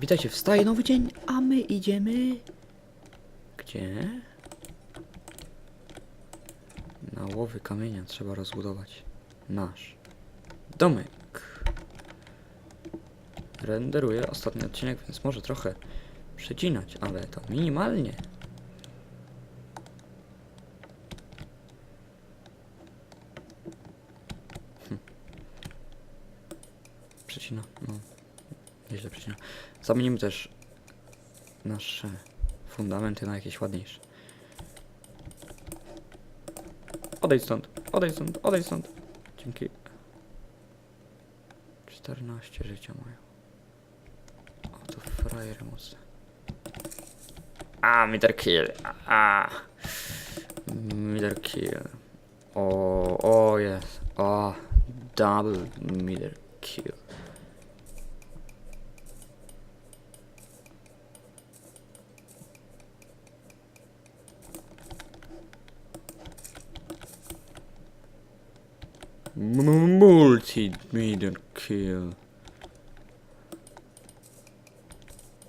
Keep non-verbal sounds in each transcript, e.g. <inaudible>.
Witajcie, wstaje nowy dzień, a my idziemy... Gdzie? Na łowy kamienia trzeba rozbudować nasz domek. Renderuję ostatni odcinek, więc może trochę przecinać, ale to minimalnie. Hm. Przecina, no. Nieźle przecina. Zamienimy też nasze fundamenty na jakieś ładniejsze. Odejdź stąd, odejdź stąd, odejdź stąd. Dzięki. 14 życia mają. O, to frajery mocne. A, meter kill. A. Meter kill. O, o jest. O, double meter kill. Multi-meter kill.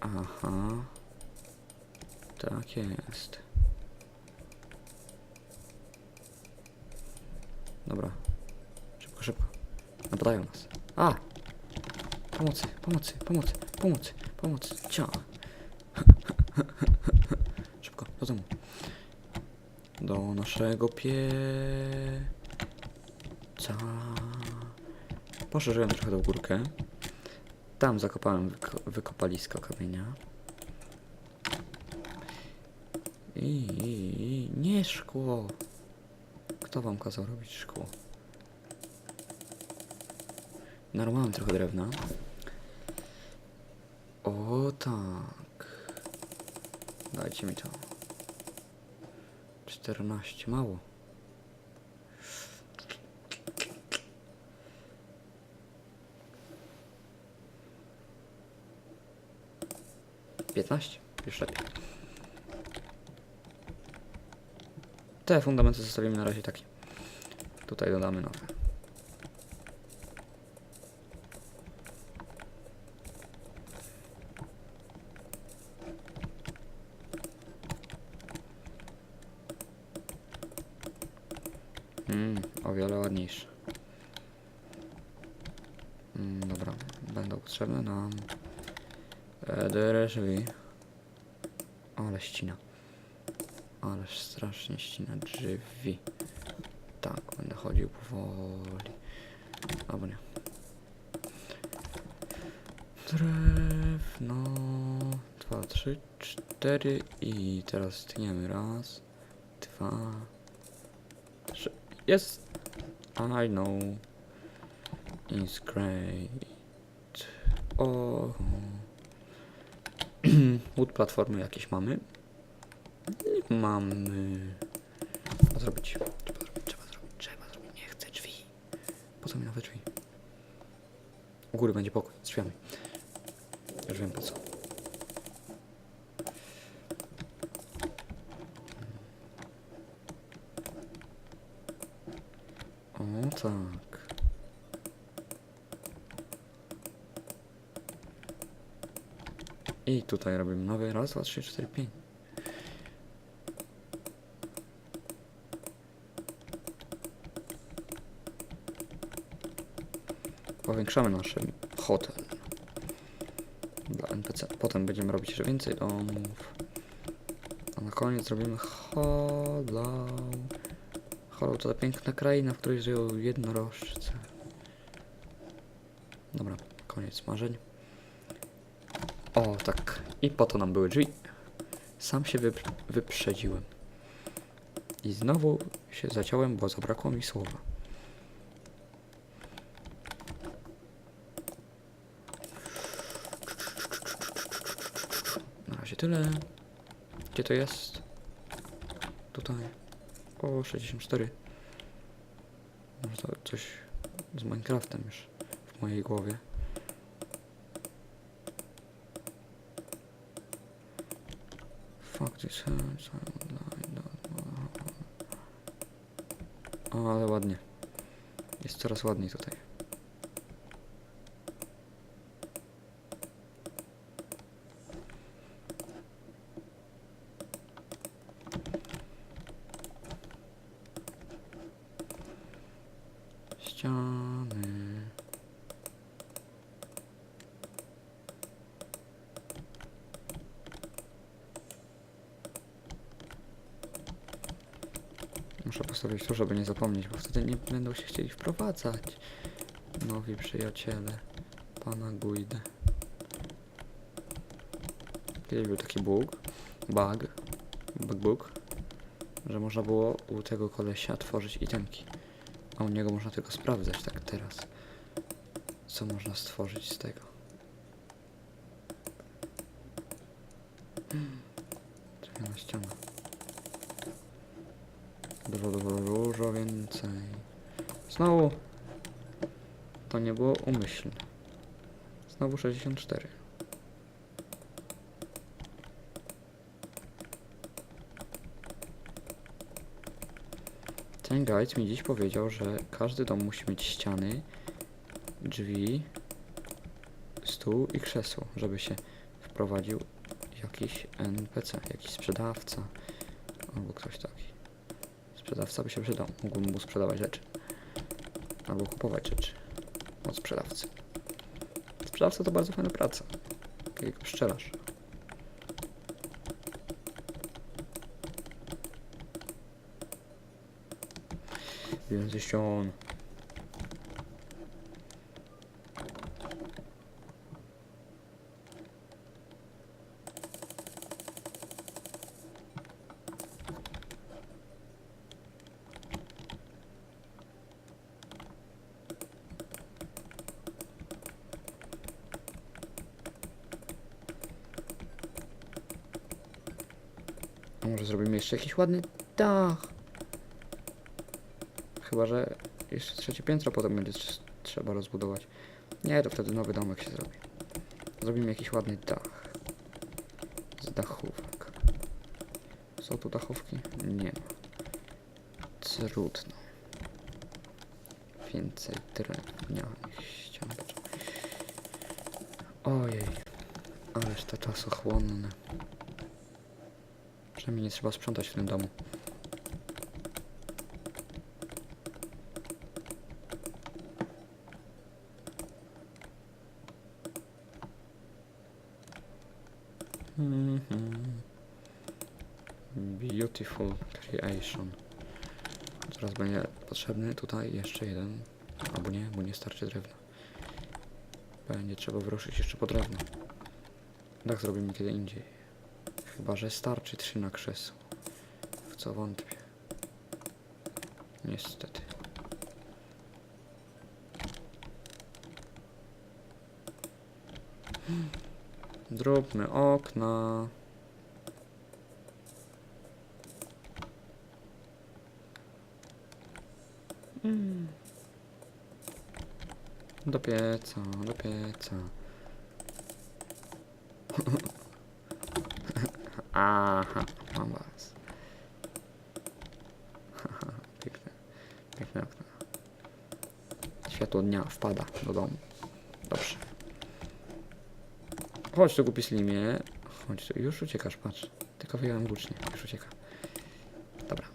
Aha. Tak jest. Dobra. Szybko, szybko. Napadają nas. A! Pomocy, pomocy, pomocy, pomocy, pomocy. Cia. <laughs> Szybko, do domu. Do naszego pie... Poszerzyłem trochę tą górkę. Tam zakopałem wyko wykopalisko kamienia. I, i, i nie szkło. Kto wam kazał robić szkło? Normalnie trochę drewna. O tak. Dajcie mi to. 14, mało. Piętnaście, już lepiej. Te fundamenty zostawimy na razie takie. Tutaj dodamy nowe. Mm, o wiele ładniejsze. Mm, dobra, będą potrzebne nam e, drzwi. Ale ścina. Ależ strasznie ścina drzwi. Tak, będę chodził powoli. Albo nie. Drewno. Dwa, trzy, cztery i teraz tniemy. Raz, dwa, trzy. Jest! I know. It's great. O. <clears throat> Wood platformy jakieś mamy. Mamy. Trzeba zrobić. Trzeba zrobić, trzeba zrobić, trzeba zrobić. Nie chcę drzwi. Po co mi nowe drzwi? U góry będzie pokój z drzwiami. Już wiem po co. O tak. I tutaj robimy nowy. Raz, dwa, trzy, cztery, pięć. Powiększamy nasz hotel dla NPC. Potem będziemy robić jeszcze więcej domów. A na koniec zrobimy Hollow. Hollow to ta piękna kraina, w której żyją jednorożce. Dobra, koniec marzeń. O, tak. I po to nam były drzwi. Sam się wyp wyprzedziłem. I znowu się zaciąłem, bo zabrakło mi słowa. Na razie tyle. Gdzie to jest? Tutaj. O, 64. Może to coś z Minecraftem już w mojej głowie. O, ale ładnie. Jest coraz ładniej tutaj. Muszę postawić tu, żeby nie zapomnieć, bo wtedy nie będą się chcieli wprowadzać. Nowi przyjaciele pana Guidy. Kiedyś był taki bug, bug, bug, bug, że można było u tego kolesia tworzyć itemki. A u niego można tylko sprawdzać tak teraz. Co można stworzyć z tego. Hmm. Drewniana ściana. Dużo, dużo, dużo więcej. Znowu. To nie było umyślne. Znowu 64. Ten guide mi dziś powiedział, że każdy dom musi mieć ściany, drzwi, stół i krzesło, żeby się wprowadził jakiś NPC, jakiś sprzedawca albo ktoś taki. Sprzedawca by się przydał, mógłbym mu sprzedawać rzeczy albo kupować rzeczy od sprzedawcy. Sprzedawca to bardzo fajna praca, tak jak pszczelarz. Więcej ścian. Może zrobimy jeszcze jakiś ładny dach? Chyba, że jeszcze trzecie piętro potem będzie trz- trzeba rozbudować. Nie, to wtedy nowy domek się zrobi. Zrobimy jakiś ładny dach. Z dachówek. Są tu dachówki? Nie. Trudno. Więcej drewnianych ścian. Ojej. Ależ to czasochłonne. Przynajmniej nie trzeba sprzątać w tym domu. Mhm. Beautiful creation. Teraz będzie potrzebny tutaj jeszcze jeden. Albo nie, bo nie starczy drewna. Będzie trzeba wyruszyć jeszcze po drewno. Tak zrobimy kiedy indziej. Chyba, że starczy trzy na krzesło. W co wątpię. Niestety. Zróbmy okna. Mm. Do pieca, do pieca. Aha, mam was. Haha, piękne, piękne okna. Światło dnia wpada do domu. Dobrze. Chodź tu głupi slimie. Chodź tu, już uciekasz, patrz. Tylko wyjąłem włócznie, już ucieka. Dobra.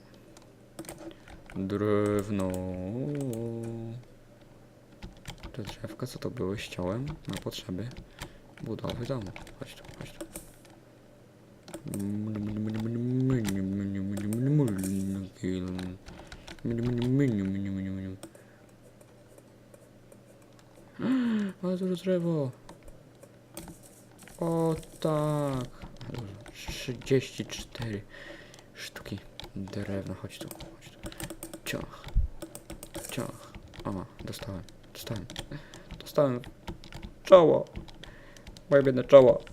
Drewno. Te drzewka, co to były? Ściąłem na potrzeby budowy domu. Chodź tu, chodź tu. Ale dużo drzewo. O tak. Dużo. 34 sztuki drewna. Chodź tu, chodź tu. Ciach. Ciach. O, dostałem. Dostałem. Dostałem. Czoło. Moje biedne czoło.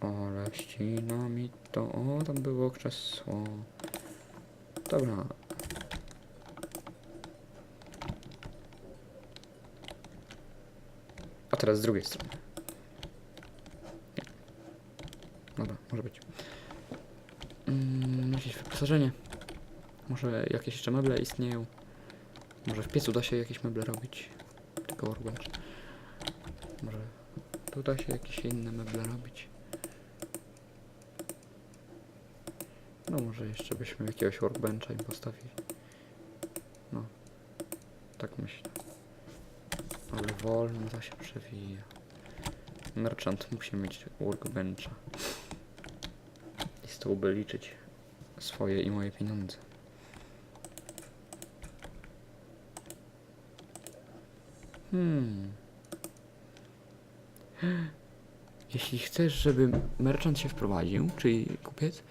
Ale ścina mi to. O, tam było krzesło. Dobra. A teraz z drugiej strony. Nie. Dobra, może być. Mm, jakieś wyposażenie. Może jakieś jeszcze meble istnieją. Może w piecu da się jakieś meble robić. Tylko workbench. Może tu da się jakieś inne meble robić. No może jeszcze byśmy jakiegoś workbencha im postawili. No. Tak myślę. Ale wolno to się przewija. Merchant musi mieć workbencha. I z tyłu by liczyć swoje i moje pieniądze. Hmm. Jeśli chcesz, żeby merchant się wprowadził, czyli kupiec,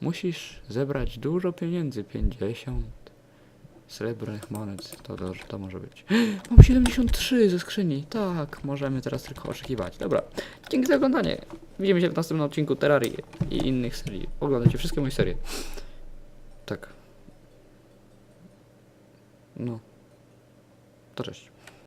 musisz zebrać dużo pieniędzy, 50 srebrnych monet, to, to, to może być. <gasps> Mam 73 ze skrzyni, tak, możemy teraz tylko oczekiwać. Dobra, dzięki za oglądanie. Widzimy się w następnym odcinku Terrarii i innych serii. Oglądajcie wszystkie moje serie. Tak. No. To cześć.